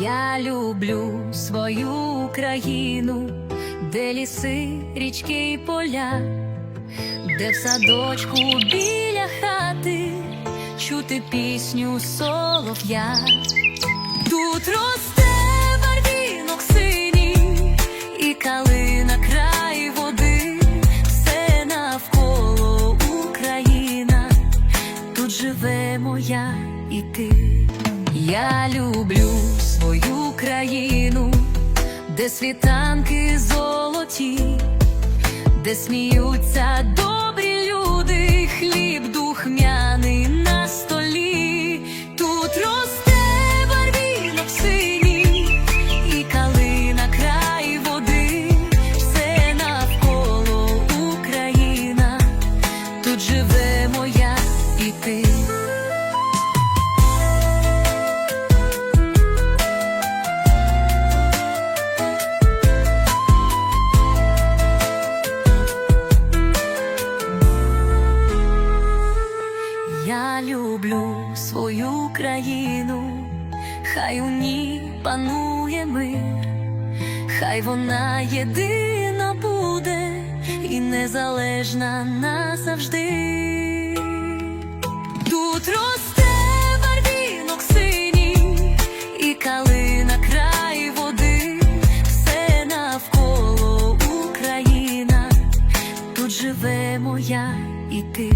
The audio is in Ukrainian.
Я люблю свою Україну, де ліси, річки й поля, де в садочку біля хати чути пісню солов'я. Тут тут живе моя і ти. Я люблю свою країну, де світанки золоті, де сміються добрі люди, хліб духмяний і. Я люблю свою країну, хай у ній панує мир, хай вона єдина буде і незалежна назавжди. Тут росте барвінок синій і калина край води, все навколо Україна, тут живе моя і ти.